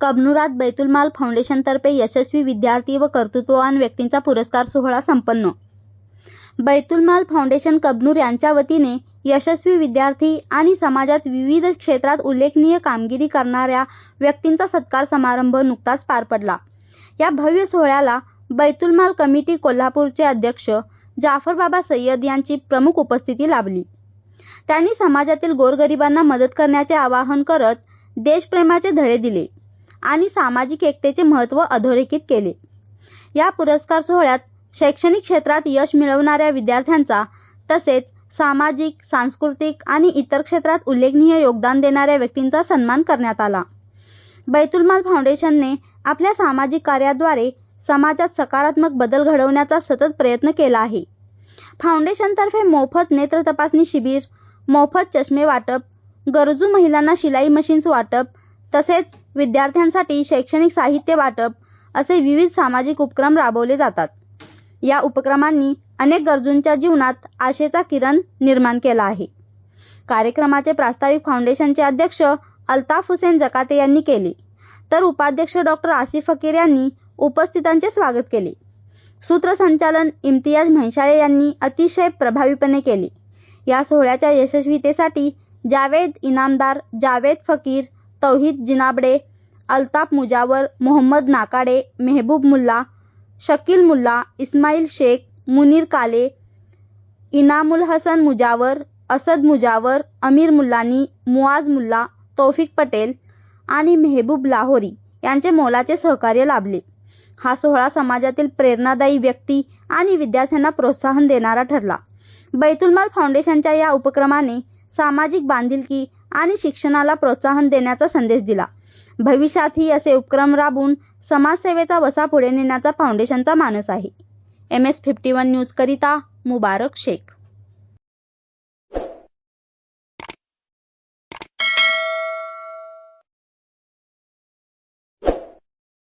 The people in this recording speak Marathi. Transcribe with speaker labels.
Speaker 1: कबनुरात बैतुलमाल फाउंडेशनतर्फे यशस्वी विद्यार्थी व कर्तृत्ववान व्यक्तींचा पुरस्कार सोहळा संपन्न. बैतुलमाल फाउंडेशन कबनूर यांच्या वतीने यशस्वी विद्यार्थी आणि समाजात विविध क्षेत्रात उल्लेखनीय कामगिरी करणाऱ्या व्यक्तींचा सत्कार समारंभ नुकताच पार पडला. या भव्य सोहळ्याला बैतुलमाल कमिटी कोल्हापूरचे अध्यक्ष जाफरबाबा सय्यद यांची प्रमुख उपस्थिती लाभली. त्यांनी समाजातील गोरगरिबांना मदत करण्याचे आवाहन करत देशप्रेमाचे धडे दिले आणि सामाजिक एकतेचे महत्त्व अधोरेखित केले. या पुरस्कार सोहळ्यात शैक्षणिक क्षेत्रात यश मिळवणाऱ्या विद्यार्थ्यांचा तसेच सामाजिक सांस्कृतिक आणि इतर क्षेत्रात उल्लेखनीय योगदान देणाऱ्या व्यक्तींचा सन्मान करण्यात आला. बैतुलमाल फाउंडेशनने आपल्या सामाजिक कार्याद्वारे समाजात सकारात्मक बदल घडवण्याचा सतत प्रयत्न केला आहे. फाउंडेशनतर्फे मोफत नेत्र तपासणी शिबिर मोफत चष्मे वाटप गरजू महिलांना शिलाई मशीन्स वाटप तसेच विद्यार्थ्यांसाठी शैक्षणिक साहित्य वाटप असे विविध सामाजिक उपक्रम राबवले जातात. या उपक्रमांनी अनेक गरजूंच्या जीवनात आशेचा किरण निर्माण केला आहे. कार्यक्रमाचे प्रास्ताविक फाउंडेशनचे अध्यक्ष अल्ताफ हुसेन जकाते यांनी केले. तर उपाध्यक्ष डॉक्टर आसिफ फकीर यांनी उपस्थितांचे स्वागत केले. सूत्रसंचालन इम्तियाज म्हैसाळे यांनी अतिशय प्रभावीपणे केले. या सोहळ्याच्या यशस्वीतेसाठी जावेद इनामदार जावेद फकीर तौहीद जिनाबडे अल्ताफ मुजावर मोहम्मद नाकाडे मेहबूब मुल्ला शकील मुल्ला इस्माईल शेख मुनीर काले इनामुल हसन मुजावर असद मुजावर अमीर मुल्लानी मुआज मुल्ला तौफिक पटेल आणि मेहबूब लाहोरी यांचे मोलाचे सहकार्य लाभले. हा सोहळा समाजातील प्रेरणादायी व्यक्ती आणि विद्यार्थ्यांना प्रोत्साहन देणारा ठरला. बैतुलमाल फाउंडेशनच्या या उपक्रमाने सामाजिक बांधिलकी आणि शिक्षणाला प्रोत्साहन देण्याचा संदेश दिला. भविष्यातही असे उपक्रम राबवून समाजसेवेचा वसा पुढे नेण्याचा फाउंडेशनचा मानस आहे. एम एस फिफ्टी वन न्यूजकरिता मुबारक शेख.